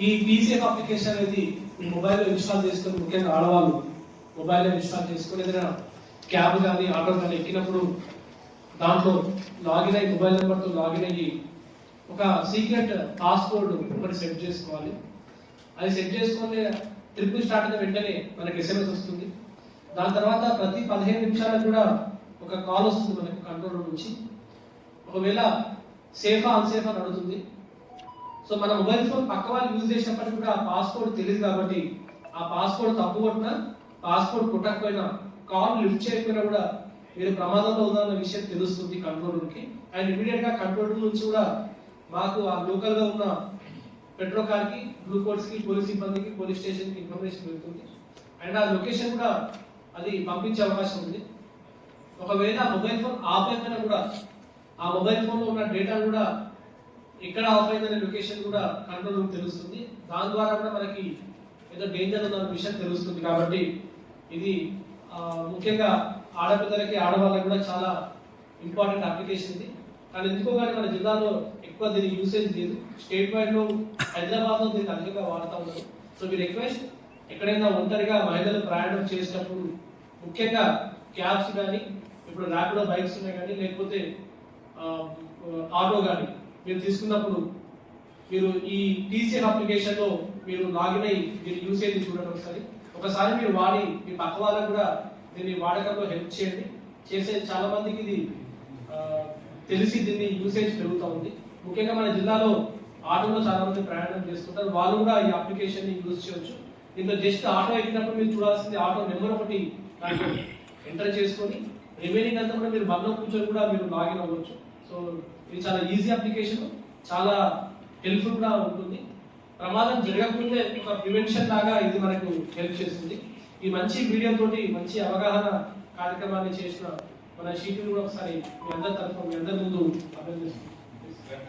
ఈ PCF application అనేది మీ మొబైల్లో ఇన్స్టాల్ చేసుకుని ముఖ్యంగా ఆడవాళ్ళు మొబైల్లో ఇన్స్టాల్ చేసుకుని ఏదైనా క్యాబ్ కానీ ఆటో కానీ ఎక్కినప్పుడు దాంట్లో లాగిన్ అయ్యి మొబైల్ నెంబర్తో లాగిన్ అయ్యి ఒక సీక్రెట్ పాస్వర్డ్ ఒకటి సెట్ చేసుకోవాలి. అది సెట్ చేసుకుని ట్రిప్ స్టార్ట్ అయిన వెంటనే మనకి ఎస్ఎంఎస్ వస్తుంది. దాని తర్వాత ప్రతి పదిహేను నిమిషాలకు కూడా ఒక కాల్ వస్తుంది మనకి కంట్రోల్ రూమ్ నుంచి. ఒకవేళ సేఫా అన్సేఫా నడుతుంది సో మన మొబైల్ ఫోన్ పక్క వాళ్ళు యూజ్ చేసినప్పటికీ కూడా ఆ పాస్వర్డ్ తెలియదు కాబట్టి ఆ పాస్వర్డ్ తప్పు కొట్టినా పాస్వర్డ్ కొట్టకపోయినా కాల్ లిఫ్ట్ చేయకపోయినా కూడా మీరు ప్రమాదంలో ఉందన్న విషయం తెలుస్తుంది కంట్రోల్ రూమ్కి అండ్ ఇమీడియట్గా కంట్రోల్ రూమ్ నుంచి కూడా మాకు ఆ లోకల్గా ఉన్న పెట్రో కార్కి గ్లూకోడ్స్కి పోలీస్ సిబ్బందికి పోలీస్ స్టేషన్కి ఇన్ఫర్మేషన్ వెళ్తుంది. అండ్ ఆ లొకేషన్ కూడా అది పంపించే అవకాశం ఉంది. ఒకవేళ మొబైల్ ఫోన్ ఆఫ్ అయిపోయినా కూడా ఆ మొబైల్ ఫోన్లో ఉన్న డేటా కూడా ఎక్కడ ఆఫ్ అయిందనే లొకేషన్ కూడా కంట్రోల్ రూమ్ తెలుస్తుంది. దాని ద్వారా కూడా మనకి ఏదో డేంజర్ ఉన్న విషయం తెలుస్తుంది కాబట్టి ఇది ముఖ్యంగా ఆడపిల్లలకి ఆడవాళ్ళకి కూడా చాలా ఇంపార్టెంట్ అప్లికేషన్ ఇది. కానీ ఎందుకో కానీ మన జిల్లాలో ఎక్కువ దీని యూసేజ్ లేదు. స్టేట్ వైడ్లో హైదరాబాద్లో దీన్ని అధికంగా వాడుతూ ఉన్నారు. సో మీ రిక్వెస్ట్ ఎక్కడైనా ఒంటరిగా మహిళలు ప్రయాణం చేసేటప్పుడు ముఖ్యంగా క్యాబ్స్ కానీ ఇప్పుడు ర్యాపిడో బైక్స్ ఉన్నాయి కానీ లేకపోతే ఆటో కానీ మీరు తీసుకున్నప్పుడు మీరు ఈ టీసీఎన్ అప్లికేషన్లో మీరు లాగిన్ అయ్యి మీరు యూసేజ్ చూడండి ఒకసారి. ఒకసారి మీరు వాడి మీ పక్క వాళ్ళకు కూడా దీన్ని వాడకంలో హెల్ప్ చేయండి. చేసే చాలా మందికి ఇది తెలిసి దీన్ని యూసేజ్ పెరుగుతూ ఉంది. ముఖ్యంగా మన జిల్లాలో ఆటోలో చాలా మంది ప్రయాణం చేస్తుంటారు. వాళ్ళు కూడా ఈ అప్లికేషన్ని యూజ్ చేయొచ్చు. దీంట్లో జస్ట్ ఆటో ఎక్కినప్పుడు మీరు చూడాల్సింది ఆటో నెంబర్ ఒకటి ఎంటర్ చేసుకొని రిమైనింగ్ అంతా కూడా మీరు మనలో కూర్చొని కూడా మీరు లాగిన్ అవ్వచ్చు. సో ఇది చాలా ఈజీ అప్లికేషన్ చాలా హెల్ప్ఫుల్ కూడా ఉంటుంది. ప్రమాదం జరగకుండా ఒక ప్రివెన్షన్ లాగా ఇది మనకు హెల్ప్ చేస్తుంది. ఈ మంచి వీడియో తోటి మంచి అవగాహన కార్యక్రమాన్ని చేసిన మన షీట్లు కూడా ఒకసారి మీ అందరి తరఫున మీ అందరి ముందు అభినందిస్తున్నాను.